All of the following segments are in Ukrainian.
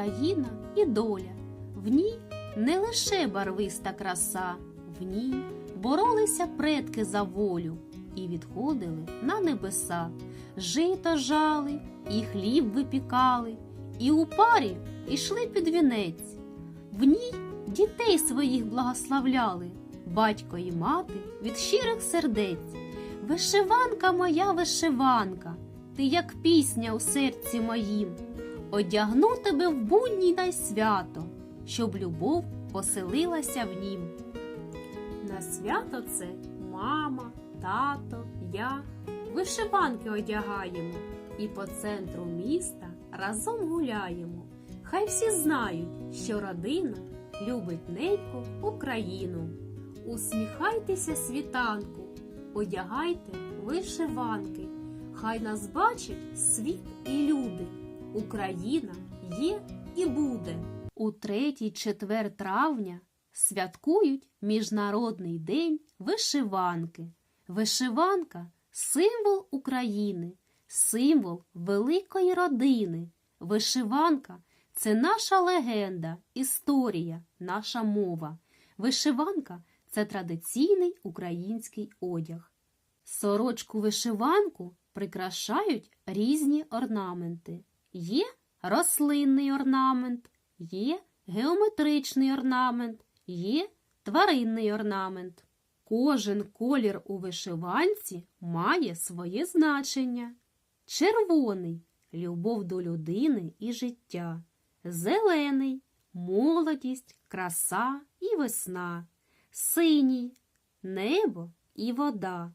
Україна і доля. В ній не лише барвиста краса, в ній боролися предки за волю і відходили на небеса, жито жали, і хліб випікали, і у парі йшли під вінець. В ній дітей своїх благословляли, батько і мати від щирих сердець. Вишиванка моя вишиванка, ти як пісня у серці моїм. Одягну тебе в будній й свято, щоб любов поселилася в нім. На свято це мама, тато, я вишиванки одягаємо і по центру міста разом гуляємо. Хай всі знають, що родина любить неньку Україну. Усміхайтеся світанку, одягайте вишиванки, хай нас бачить світ і люди. Україна є і буде. У третій четвер травня святкують Міжнародний день вишиванки. Вишиванка символ України, символ великої родини. Вишиванка це наша легенда, історія, наша мова. Вишиванка це традиційний український одяг. Сорочку вишиванку прикрашають різні орнаменти. Є рослинний орнамент, є геометричний орнамент, є тваринний орнамент. Кожен колір у вишиванці має своє значення. Червоний любов до людини і життя, зелений молодість, краса і весна, синій небо і вода,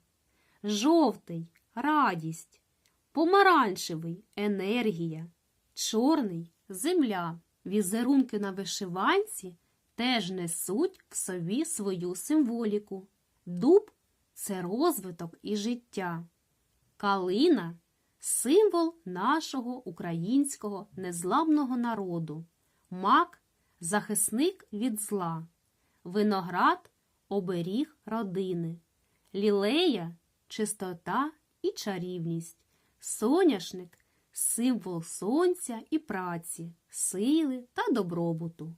жовтий радість, помаранчевий енергія, чорний земля. Візерунки на вишиванці теж несуть в собі свою символіку. Дуб це розвиток і життя. Калина символ нашого українського незламного народу. Мак захисник від зла. Виноград оберіг родини. Лілея чистота і чарівність. Соняшник символ сонця і праці, сили та добробуту.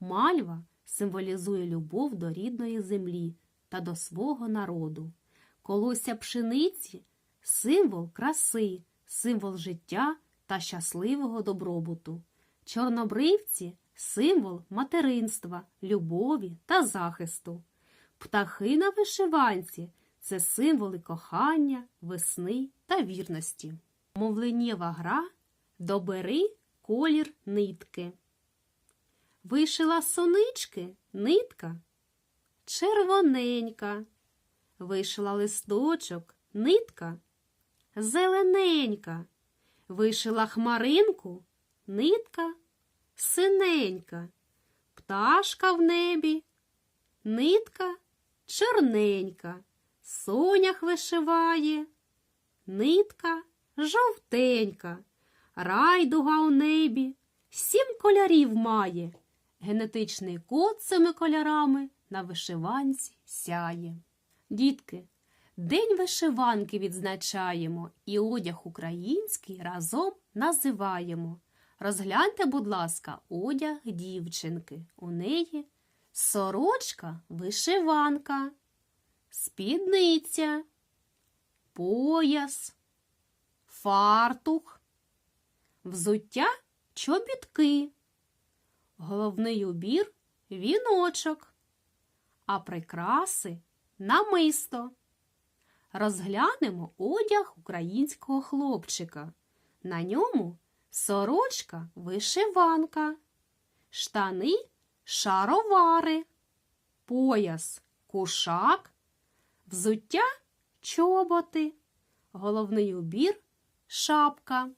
Мальва символізує любов до рідної землі та до свого народу. Колося пшениці символ краси, символ життя та щасливого добробуту. Чорнобривці символ материнства, любові та захисту. Птахи на вишиванці це символи кохання, весни та вірності. Мовленєва гра добери колір нитки. Вишила сонички нитка червоненька. Вишила листочок нитка зелененька. Вишила хмаринку нитка синенька. Пташка в небі, нитка чорненька. Сонях вишиває, нитка жовтенька, райдуга у небі, сім кольорів має. Генетичний код цими кольорами на вишиванці сяє. Дітки, День вишиванки відзначаємо і одяг український разом називаємо. Розгляньте, будь ласка, одяг дівчинки. У неї сорочка вишиванка, спідниця, пояс, фартух, взуття чобітки, головний убір віночок, а прикраси намисто. Розглянемо одяг українського хлопчика. На ньому сорочка вишиванка, штани шаровари, пояс кушак, взуття чоботи, головний убір шапка.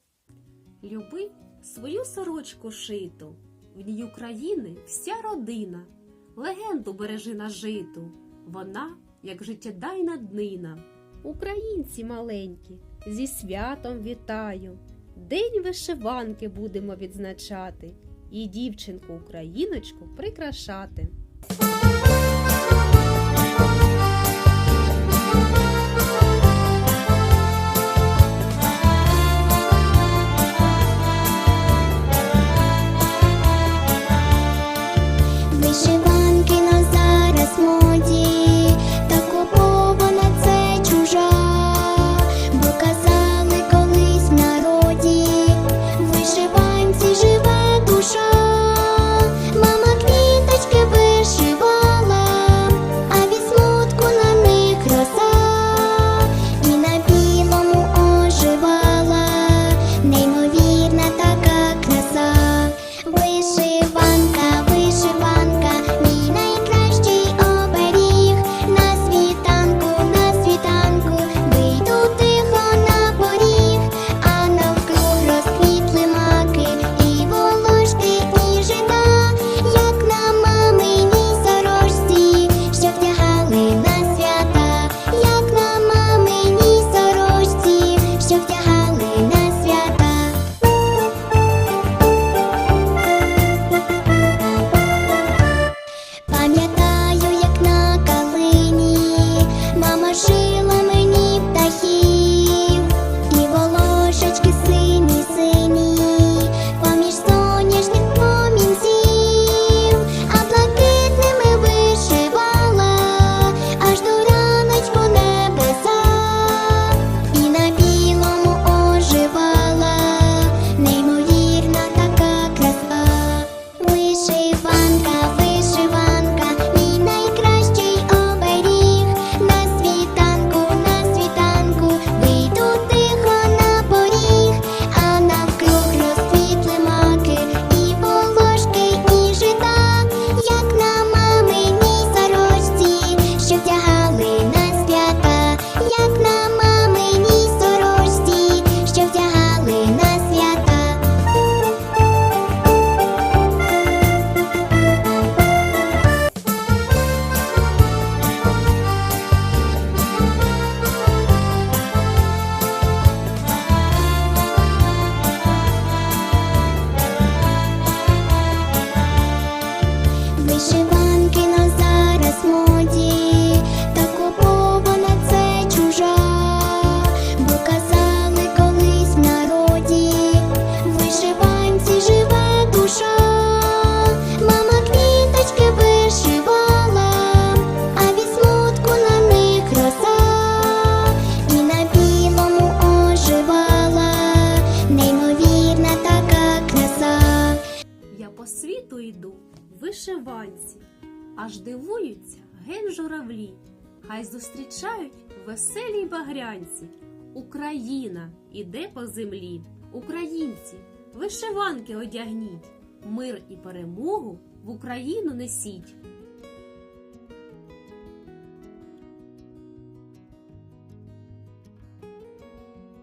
Люби свою сорочку шиту, в ній України вся родина, легенду бережи нажиту, вона, як життєдайна днина. Українці маленькі, зі святом вітаю. День вишиванки будемо відзначати і дівчинку україночку прикрашати. В вишиванці, аж дивуються ген журавлі, хай зустрічають веселі багрянці. Україна іде по землі. Українці, вишиванки одягніть, мир і перемогу в Україну несіть.